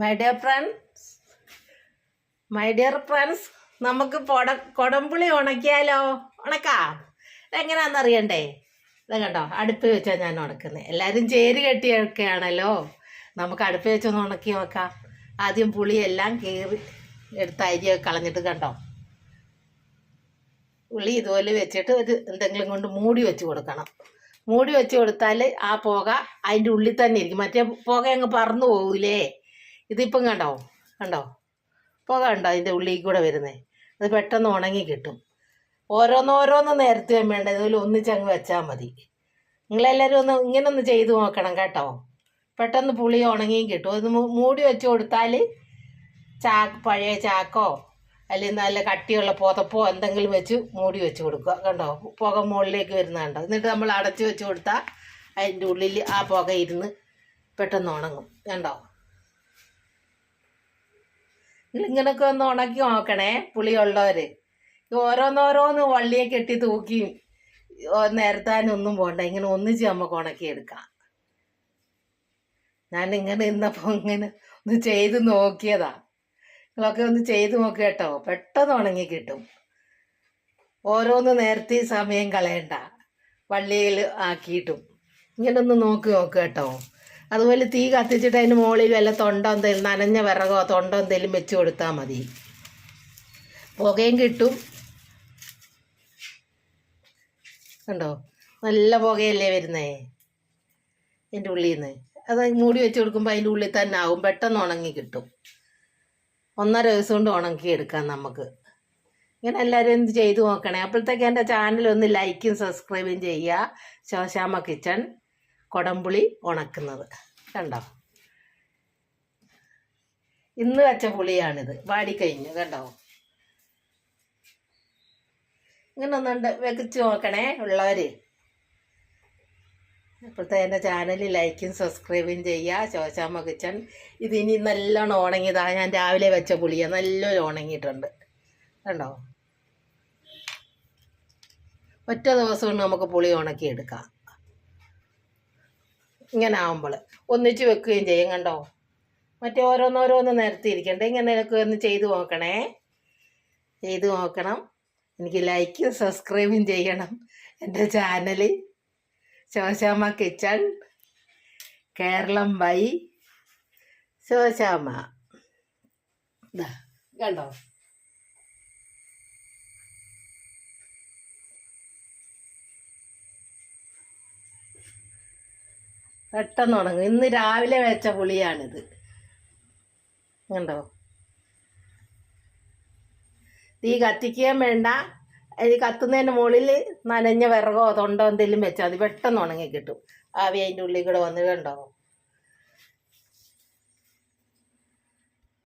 My dear friends my dear friends നമുക്ക് പൊട കൊടംപുളി ഉണക്കിയാലോ? ഉണക്കാം? എങ്ങനെയാണെന്ന് അറിയണ്ടേ? ഇത് കണ്ടോ അടുപ്പ് വെച്ചാൽ ഞാൻ ഉണക്കുന്നത് എല്ലാവരും ചേര് കെട്ടിയൊക്കെയാണല്ലോ. നമുക്ക് അടുപ്പ് വെച്ചൊന്ന് ഉണക്കി നോക്കാം. ആദ്യം പുളിയെല്ലാം കീറി എടുത്ത് അരിയൊക്കെ കളഞ്ഞിട്ട് കണ്ടോ? പുളി ഇതുപോലെ വെച്ചിട്ട് ഒരു എന്തെങ്കിലും കൊണ്ട് മൂടി വെച്ച് കൊടുക്കണം. മൂടി വെച്ച് കൊടുത്താൽ ആ പുക അതിന്റെ ഉള്ളിൽ തന്നെ ഇരിക്കും. മറ്റേ പുക അങ്ങ് പറന്നു പോകൂലേ? ഇതിപ്പം കണ്ടോ? കണ്ടോ? പുക കണ്ടോ അതിന്റെ ഉള്ളിൽ കൂടെ വരുന്നേ. അത് പെട്ടെന്ന് ഉണങ്ങി കിട്ടും. ഓരോന്നോരോന്ന് നേരത്തെ വേണ്ട. ഇതുപോലെ ഒന്നിച്ചങ്ങ് വെച്ചാൽ മതി. നിങ്ങളെല്ലാവരും ഒന്ന് ഇങ്ങനെ ഒന്ന് ചെയ്തു നോക്കണം കേട്ടോ. പെട്ടെന്ന് പുളി ഉണങ്ങിയും കിട്ടും. അത് മൂടി വെച്ച് കൊടുത്താൽ ചാക്ക് പഴയ ചാക്കോ അല്ലെങ്കിൽ നല്ല കട്ടിയുള്ള പുതപ്പോ എന്തെങ്കിലും വെച്ച് മൂടി വെച്ച് കൊടുക്കുക. കണ്ടോ? പുക മുകളിലേക്ക് വരുന്ന കണ്ടോ? എന്നിട്ട് നമ്മൾ അടച്ചു വെച്ച് കൊടുത്താൽ അതിന്റെ ഉള്ളിൽ ആ പുക ഇരുന്ന് പെട്ടെന്ന് ഉണങ്ങും. കണ്ടോ? ഇങ്ങനൊക്കെ ഒന്ന് ഉണക്കി നോക്കണേ പുളിയുള്ളവർ ഓരോന്നോരോന്ന് വള്ളിയെ കെട്ടി തൂക്കി നിരത്താനൊന്നും പോണ്ട. ഇങ്ങനെ ഒന്നിച്ച് നമുക്ക് ഉണക്കിയെടുക്കാം. ഞാൻ ഇങ്ങനെ ഇന്നപ്പോൾ ഇങ്ങനെ ഒന്ന് ചെയ്ത് നോക്കിയതാ. നിങ്ങളൊക്കെ ഒന്ന് ചെയ്ത് നോക്കുക കേട്ടോ. പെട്ടെന്ന് ഉണങ്ങി കിട്ടും. ഓരോന്ന് നേരത്തെ സമയം കളയണ്ട. വള്ളിയിൽ ആക്കിയിട്ടും. ഇങ്ങനെ ഒന്ന് നോക്കി നോക്കുക കേട്ടോ. അതുപോലെ തീ കത്തിച്ചിട്ട് അതിന് മുകളിൽ വല്ല തൊണ്ട എന്തെങ്കിലും നനഞ്ഞ വിറകോ തൊണ്ടോ എന്തെങ്കിലും വെച്ച് കൊടുത്താൽ മതി. പുകയും കിട്ടും. കണ്ടോ? നല്ല പുകയല്ലേ വരുന്നേ? അതിന്റെ ഉള്ളിൽ നിന്ന് അത് മൂടി വെച്ച് കൊടുക്കുമ്പോൾ അതിന്റെ ഉള്ളിൽ തന്നെ ആവും. പെട്ടെന്ന് ഉണങ്ങി കിട്ടും. ഒന്നര ദിവസം കൊണ്ട് ഉണക്കി എടുക്കാം നമുക്ക്. ഇങ്ങനെ എല്ലാവരും എന്ത് ചെയ്തു നോക്കണേ? അപ്പോഴത്തേക്ക് എന്റെ ചാനൽ ഒന്ന് ലൈക്കും സബ്സ്ക്രൈബും ചെയ്യുക. ശോശാമ കിച്ചൺ. കൊടംപുളി ഉണക്കുന്നത്. കണ്ടോ? ഇന്ന് വെച്ച പുളിയാണിത്. വാടിക്കഴിഞ്ഞു കണ്ടോ? ഇങ്ങനെ ഒന്നുണ്ട് വെച്ച് നോക്കണേ ഉള്ളവർ ഇപ്പോഴത്തെ എന്റെ ചാനൽ ലൈക്കും സബ്സ്ക്രൈബും ചെയ്യുക. ശോശാമ്മ കിച്ചൺ ഇതിനി നല്ലോണം ഉണങ്ങിയതാണ് ഞാൻ രാവിലെ വെച്ച പുളിയാണ് നല്ലോണം ഉണങ്ങിയിട്ടുണ്ട്. കണ്ടോ? ഒറ്റ ദിവസം കൊണ്ട് നമുക്ക് പുളി ഉണക്കി എടുക്കാം ഇങ്ങനെ ആവുമ്പോൾ ഒന്നിച്ച് വെക്കുകയും ചെയ്യും കണ്ടോ? മറ്റേ ഓരോന്നോരോന്ന് നിരത്തിയിരിക്കണ്ടേ. ഇങ്ങനെയൊക്കെ ഒന്ന് ചെയ്ത് നോക്കണേ. ചെയ്ത് നോക്കണം. എനിക്ക് ലൈക്കും സബ്സ്ക്രൈബും ചെയ്യണം എന്റെ channel Shoshamma kitchen. Kerala bye Shoshamma. ദാ കണ്ടോ? പെട്ടെന്ന് ഉണങ്ങും. ഇന്ന് രാവിലെ വെച്ച പുളിയാണിത്. കണ്ടോ? തീ കത്തിക്കുകയും വേണ്ട. ഇത് കത്തുന്നതിന് മുകളിൽ നനഞ്ഞ വിറകോ തൊണ്ടോ എന്തെങ്കിലും വെച്ചാൽ മതി. പെട്ടെന്ന് ഉണങ്ങി കിട്ടും. ആവി അതിന്റെ ഉള്ളിൽ കൂടെ വന്ന് കണ്ടോ?